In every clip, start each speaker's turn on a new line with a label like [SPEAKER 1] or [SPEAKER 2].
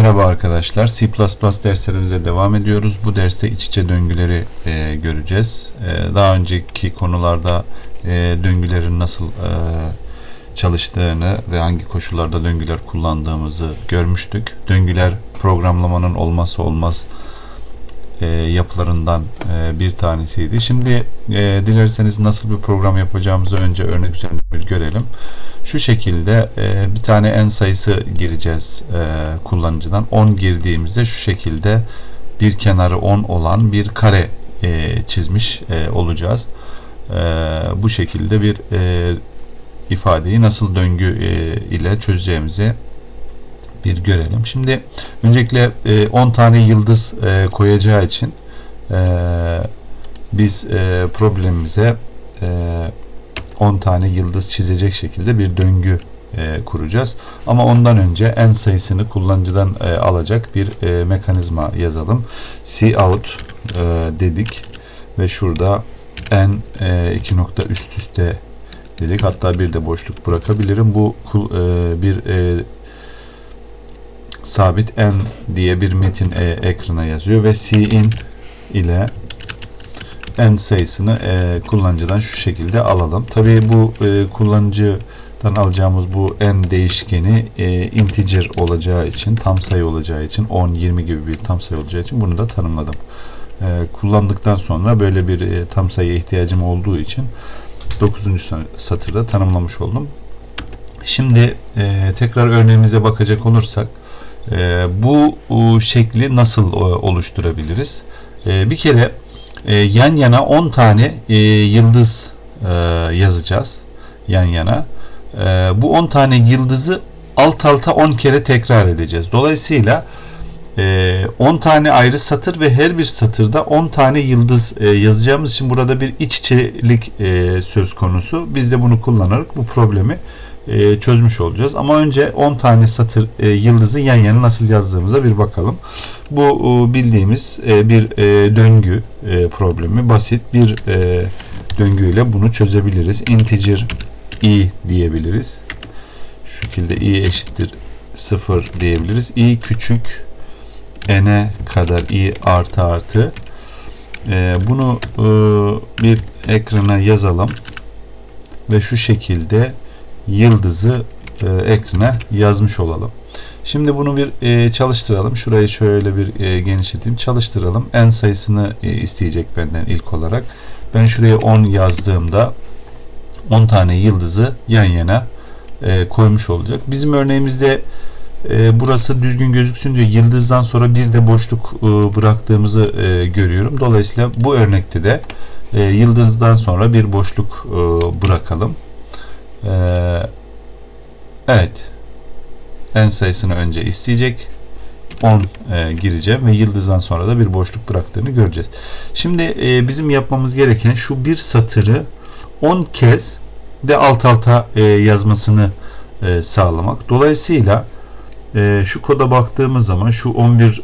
[SPEAKER 1] Merhaba arkadaşlar. C++ derslerimize devam ediyoruz. Bu derste iç içe döngüleri e, göreceğiz. E, daha önceki konularda e, döngülerin nasıl e, çalıştığını ve hangi koşullarda döngüler kullandığımızı görmüştük. Döngüler programlamanın olmazsa olmaz e, yapılarından e, bir tanesiydi. Şimdi e, dilerseniz nasıl bir program yapacağımızı önce örnek üzerinde bir görelim. Şu şekilde e, bir tane en sayısı gireceğiz e, kullanıcıdan. 10 girdiğimizde şu şekilde bir kenarı 10 olan bir kare e, çizmiş e, olacağız. E, bu şekilde bir e, ifadeyi nasıl döngü e, ile çözeceğimizi bir görelim. Şimdi öncelikle e, 10 tane yıldız e, koyacağı için e, biz e, problemimize e, 10 tane yıldız çizecek şekilde bir döngü e, kuracağız. Ama ondan önce en sayısını kullanıcıdan e, alacak bir e, mekanizma yazalım. cout e, dedik ve şurada en e, iki nokta üst üste dedik. Hatta bir de boşluk bırakabilirim. Bu bir sabit n diye bir metin ekrana yazıyor ve cin ile n sayısını e, kullanıcıdan şu şekilde alalım. Tabii bu e, kullanıcıdan alacağımız bu n değişkeni e, integer olacağı için, tam sayı olacağı için, 10, 20 gibi bir tam sayı olacağı için bunu da tanımladım. E, kullandıktan sonra böyle bir e, tam sayıya ihtiyacım olduğu için 9. satırda tanımlamış oldum. Şimdi e, tekrar örneğimize bakacak olursak e, bu şekli nasıl e, oluşturabiliriz? E, bir kere e, yan yana 10 tane e, yıldız e, yazacağız yan yana. E, bu 10 tane yıldızı alt alta 10 kere tekrar edeceğiz. Dolayısıyla e, 10 tane ayrı satır ve her bir satırda 10 tane yıldız e, yazacağımız için burada bir iç içelik e, söz konusu. Biz de bunu kullanarak bu problemi e, çözmüş olacağız. Ama önce 10 tane satır e, yıldızı yan yana nasıl yazdığımıza bir bakalım. Bu e, bildiğimiz bir döngü problemi. Basit bir döngüyle bunu çözebiliriz. Integer i diyebiliriz. Şu şekilde i eşittir 0 diyebiliriz. i küçük n'e kadar i artı artı bunu bir ekrana yazalım ve şu şekilde yıldızı e, ekrana yazmış olalım. Şimdi bunu bir e, çalıştıralım. Şurayı şöyle bir e, genişleteyim. Çalıştıralım. En sayısını e, isteyecek benden ilk olarak. Ben şuraya 10 yazdığımda 10 tane yıldızı yan yana e, koymuş olacak. Bizim örneğimizde e, burası düzgün gözüksün diyor. Yıldızdan sonra bir de boşluk e, bıraktığımızı e, görüyorum. Dolayısıyla bu örnekte de e, yıldızdan sonra bir boşluk e, bırakalım. Ee, evet. En sayısını önce isteyecek. 10 e, gireceğim ve yıldızdan sonra da bir boşluk bıraktığını göreceğiz. Şimdi e, bizim yapmamız gereken şu bir satırı 10 kez de alt alta e, yazmasını e, sağlamak. Dolayısıyla e, şu koda baktığımız zaman şu 11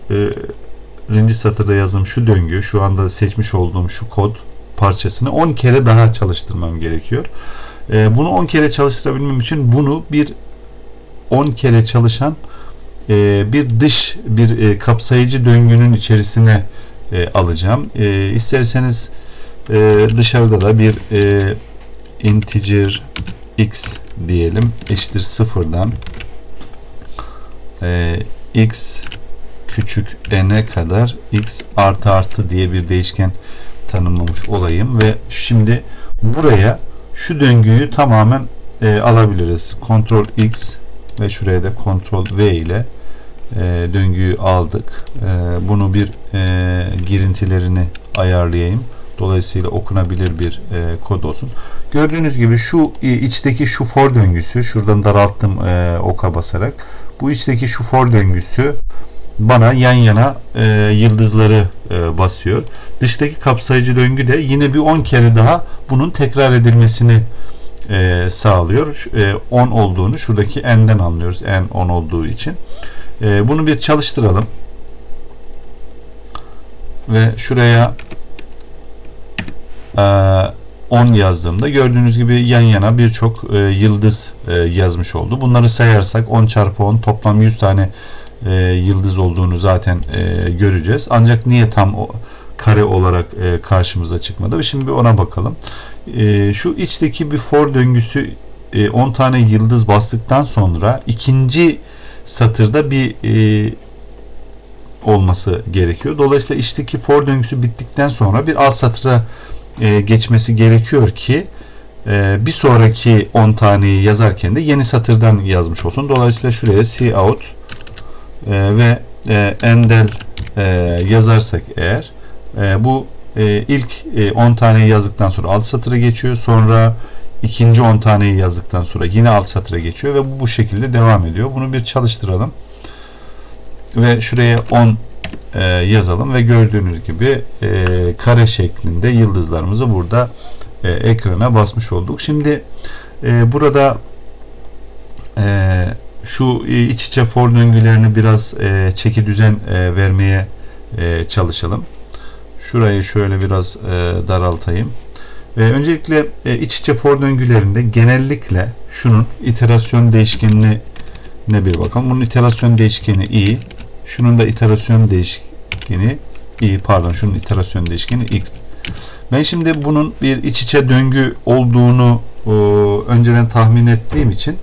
[SPEAKER 1] e, satırda yazdığım şu döngü şu anda seçmiş olduğum şu kod parçasını 10 kere daha çalıştırmam gerekiyor. E, bunu 10 kere çalıştırabilmem için bunu bir 10 kere çalışan e, bir dış bir e, kapsayıcı döngünün içerisine e, alacağım. E, isterseniz e, dışarıda da bir e, integer x diyelim eşittir sıfırdan e, x küçük n'e kadar x artı artı diye bir değişken tanımlamış olayım ve şimdi buraya şu döngüyü tamamen e, alabiliriz. Ctrl X ve şuraya da Ctrl V ile e, döngüyü aldık. E, bunu bir e, girintilerini ayarlayayım. Dolayısıyla okunabilir bir e, kod olsun. Gördüğünüz gibi şu e, içteki şu for döngüsü şuradan daralttım e, oka basarak. Bu içteki şu for döngüsü bana yan yana e, yıldızları e, basıyor. Dıştaki kapsayıcı döngü de yine bir 10 kere daha bunun tekrar edilmesini e, sağlıyor. E, 10 olduğunu şuradaki n'den anlıyoruz. n 10 olduğu için. E, bunu bir çalıştıralım. Ve şuraya e, 10 yazdığımda gördüğünüz gibi yan yana birçok e, yıldız e, yazmış oldu. Bunları sayarsak 10 çarpı 10 toplam 100 tane e, yıldız olduğunu zaten e, göreceğiz. Ancak niye tam o kare olarak e, karşımıza çıkmadı? Şimdi bir ona bakalım. E, şu içteki bir for döngüsü e, 10 tane yıldız bastıktan sonra ikinci satırda bir e, olması gerekiyor. Dolayısıyla içteki for döngüsü bittikten sonra bir alt satıra e, geçmesi gerekiyor ki e, bir sonraki 10 taneyi yazarken de yeni satırdan yazmış olsun. Dolayısıyla şuraya see out e, ve e, endel e, yazarsak eğer e, bu e, ilk e, 10 taneyi yazdıktan sonra alt satıra geçiyor. Sonra ikinci 10 taneyi yazdıktan sonra yine alt satıra geçiyor ve bu bu şekilde devam ediyor. Bunu bir çalıştıralım. Ve şuraya 10 e, yazalım ve gördüğünüz gibi e, kare şeklinde yıldızlarımızı burada e, ekrana basmış olduk. Şimdi e, burada e, şu iç içe for döngülerini biraz e, çeki düzen e, vermeye e, çalışalım. Şurayı şöyle biraz e, daraltayım. E, öncelikle e, iç içe for döngülerinde genellikle şunun iterasyon değişkenini ne bir bakalım. Bunun iterasyon değişkeni i. Şunun da iterasyon değişkeni i pardon şunun iterasyon değişkeni x. Ben şimdi bunun bir iç içe döngü olduğunu e, önceden tahmin ettiğim için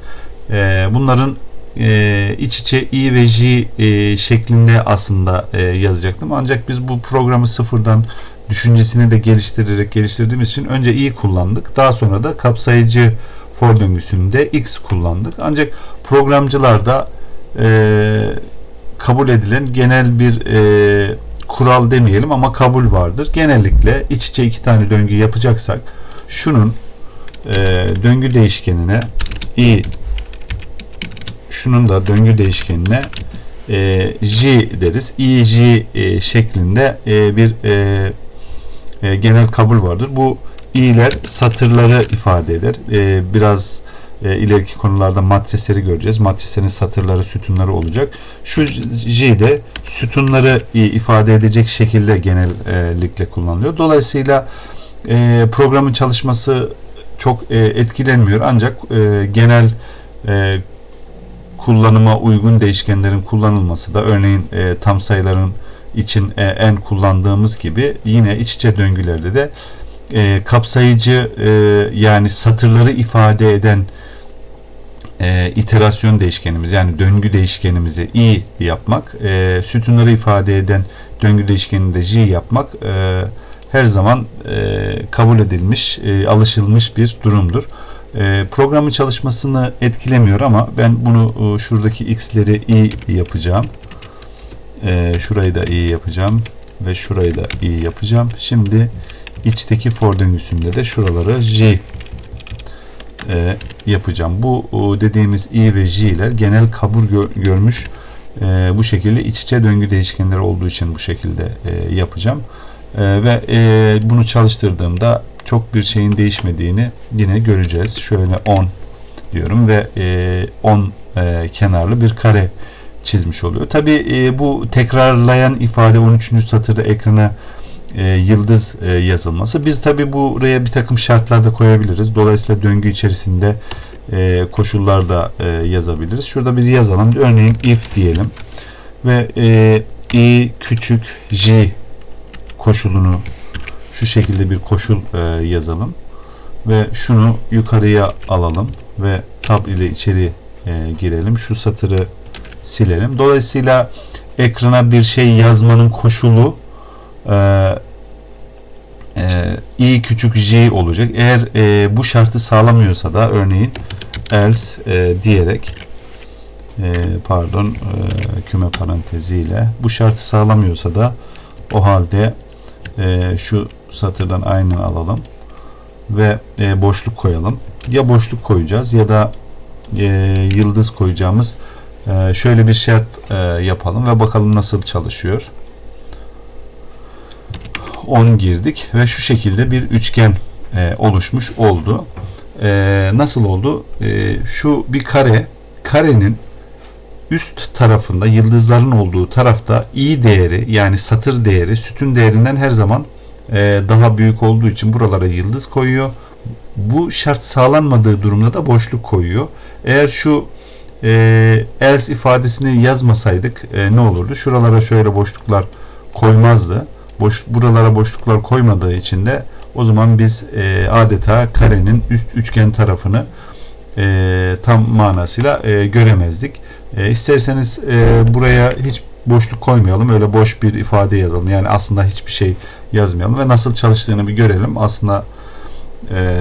[SPEAKER 1] e, bunların e, iç içe i ve j e, şeklinde aslında e, yazacaktım. Ancak biz bu programı sıfırdan düşüncesini de geliştirerek geliştirdiğimiz için önce i kullandık. Daha sonra da kapsayıcı for döngüsünde x kullandık. Ancak programcılarda e, kabul edilen genel bir e, kural demeyelim ama kabul vardır. Genellikle iç içe iki tane döngü yapacaksak şunun e, döngü değişkenine i şunun da döngü değişkenine e, j deriz. i j e, şeklinde e, bir e, e, genel kabul vardır. Bu i'ler satırları ifade eder. E, biraz e, ileriki konularda matrisleri göreceğiz. Matrislerin satırları, sütunları olacak. Şu J de sütunları ifade edecek şekilde genellikle kullanılıyor. Dolayısıyla e, programın çalışması çok e, etkilenmiyor. Ancak e, genel e, kullanıma uygun değişkenlerin kullanılması da örneğin e, tam sayıların için e, en kullandığımız gibi yine iç içe döngülerde de e, kapsayıcı e, yani satırları ifade eden e, iterasyon değişkenimiz yani döngü değişkenimizi i yapmak, e, sütunları ifade eden döngü değişkenini de j yapmak e, her zaman e, kabul edilmiş, e, alışılmış bir durumdur. E, programın çalışmasını etkilemiyor ama ben bunu e, şuradaki x'leri i yapacağım. E, şurayı da i yapacağım ve şurayı da i yapacağım. Şimdi içteki for döngüsünde de şuraları j e, yapacağım. Bu o, dediğimiz i ve j'ler genel kabul gör, görmüş e, bu şekilde iç içe döngü değişkenleri olduğu için bu şekilde e, yapacağım. E, ve e, bunu çalıştırdığımda çok bir şeyin değişmediğini yine göreceğiz. Şöyle 10 diyorum ve e, 10 e, kenarlı bir kare çizmiş oluyor. Tabi e, bu tekrarlayan ifade 13. satırda ekrana e, yıldız e, yazılması. Biz tabi buraya bir takım şartlar da koyabiliriz. Dolayısıyla döngü içerisinde e, koşullar da e, yazabiliriz. Şurada bir yazalım. Örneğin if diyelim ve e, i küçük j koşulunu şu şekilde bir koşul e, yazalım ve şunu yukarıya alalım ve tab ile içeri e, girelim. Şu satırı silelim. Dolayısıyla ekrana bir şey yazmanın koşulu e, e, i küçük j olacak. Eğer e, bu şartı sağlamıyorsa da örneğin else e, diyerek e, pardon e, küme paranteziyle bu şartı sağlamıyorsa da o halde e, şu satırdan aynı alalım ve e, boşluk koyalım. Ya boşluk koyacağız ya da e, yıldız koyacağımız e, şöyle bir şart e, yapalım ve bakalım nasıl çalışıyor. 10 girdik ve şu şekilde bir üçgen e, oluşmuş oldu. E, nasıl oldu? E, şu bir kare, karenin üst tarafında yıldızların olduğu tarafta i değeri yani satır değeri sütun değerinden her zaman daha büyük olduğu için buralara yıldız koyuyor. Bu şart sağlanmadığı durumda da boşluk koyuyor. Eğer şu e, else ifadesini yazmasaydık e, ne olurdu? Şuralara şöyle boşluklar koymazdı. Boş, buralara boşluklar koymadığı için de o zaman biz e, adeta karenin üst üçgen tarafını e, tam manasıyla e, göremezdik. E, isterseniz e, buraya hiç boşluk koymayalım. Öyle boş bir ifade yazalım. Yani aslında hiçbir şey yazmayalım ve nasıl çalıştığını bir görelim. Aslında e,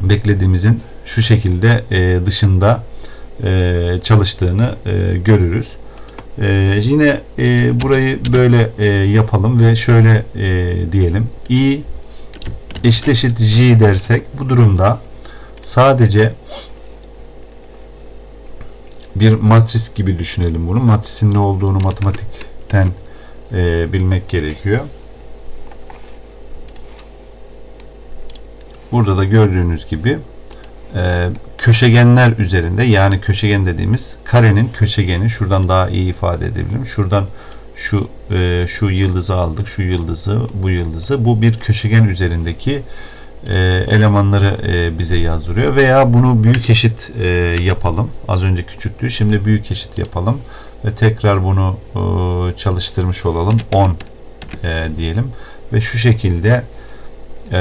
[SPEAKER 1] beklediğimizin şu şekilde e, dışında e, çalıştığını e, görürüz. E, yine e, burayı böyle e, yapalım ve şöyle e, diyelim. i eşit eşit j dersek bu durumda sadece bir matris gibi düşünelim bunu. Matrisin ne olduğunu matematikten e, bilmek gerekiyor. Burada da gördüğünüz gibi e, köşegenler üzerinde yani köşegen dediğimiz karenin köşegeni şuradan daha iyi ifade edebilirim. Şuradan şu e, şu yıldızı aldık. Şu yıldızı, bu yıldızı. Bu bir köşegen üzerindeki elemanları e, bize yazdırıyor. Veya bunu büyük eşit e, yapalım. Az önce küçüktü. Şimdi büyük eşit yapalım. Ve tekrar bunu e, çalıştırmış olalım. 10 e, diyelim. Ve şu şekilde e,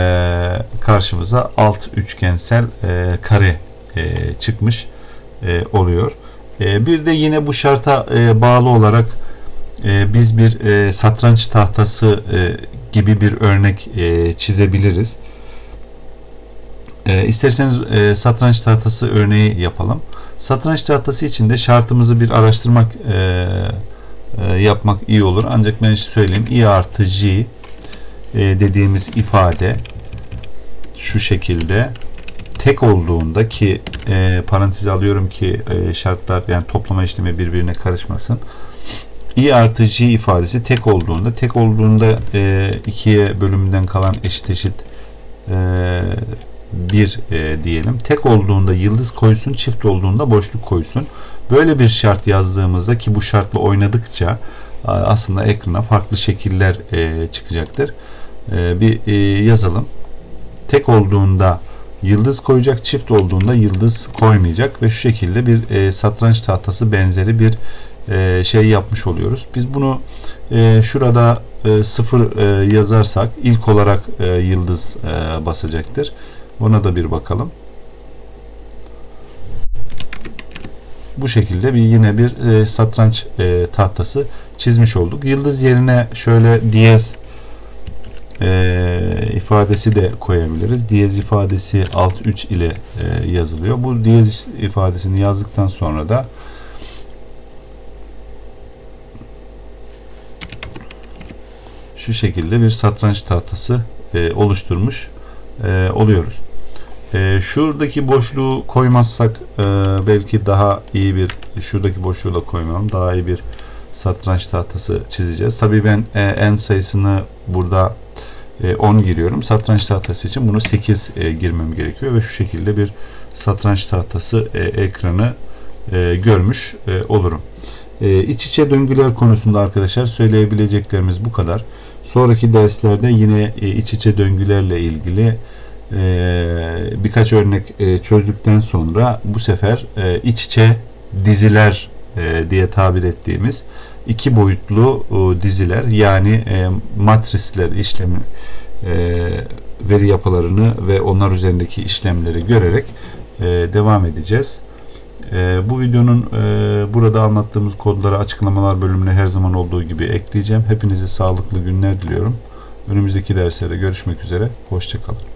[SPEAKER 1] karşımıza alt üçgensel e, kare e, çıkmış e, oluyor. E, bir de yine bu şarta e, bağlı olarak e, biz bir e, satranç tahtası e, gibi bir örnek e, çizebiliriz. E, isterseniz e, satranç tahtası örneği yapalım. Satranç tahtası için de şartımızı bir araştırmak e, e, yapmak iyi olur. Ancak ben size söyleyeyim. i artı j e, dediğimiz ifade şu şekilde tek olduğunda ki e, parantez alıyorum ki e, şartlar yani toplama işlemi birbirine karışmasın. i artı j ifadesi tek olduğunda tek olduğunda e, ikiye bölümünden kalan eşit eşit e, bir e, diyelim. Tek olduğunda yıldız koysun, çift olduğunda boşluk koysun. Böyle bir şart yazdığımızda ki bu şartla oynadıkça aslında ekrana farklı şekiller e, çıkacaktır. E, bir e, yazalım. Tek olduğunda yıldız koyacak, çift olduğunda yıldız koymayacak ve şu şekilde bir e, satranç tahtası benzeri bir e, şey yapmış oluyoruz. Biz bunu e, şurada e, sıfır e, yazarsak ilk olarak e, yıldız e, basacaktır. Ona da bir bakalım. Bu şekilde bir yine bir e, satranç e, tahtası çizmiş olduk. Yıldız yerine şöyle diyez e, ifadesi de koyabiliriz. Diyez ifadesi alt 3 ile e, yazılıyor. Bu diyez ifadesini yazdıktan sonra da şu şekilde bir satranç tahtası e, oluşturmuş e, oluyoruz. E, şuradaki boşluğu koymazsak e, belki daha iyi bir şuradaki boşluğu da koymayalım. Daha iyi bir satranç tahtası çizeceğiz. Tabii ben e, en sayısını burada e, 10 giriyorum. Satranç tahtası için bunu 8 e, girmem gerekiyor ve şu şekilde bir satranç tahtası e, ekranı e, görmüş e, olurum. E, iç içe döngüler konusunda arkadaşlar söyleyebileceklerimiz bu kadar. Sonraki derslerde yine e, iç içe döngülerle ilgili e, birkaç örnek e, çözdükten sonra bu sefer iç içe diziler diye tabir ettiğimiz iki boyutlu diziler yani matrisler işlemi veri yapılarını ve onlar üzerindeki işlemleri görerek devam edeceğiz. E, bu videonun e, burada anlattığımız kodları açıklamalar bölümüne her zaman olduğu gibi ekleyeceğim. Hepinize sağlıklı günler diliyorum. Önümüzdeki derslerde görüşmek üzere. Hoşçakalın.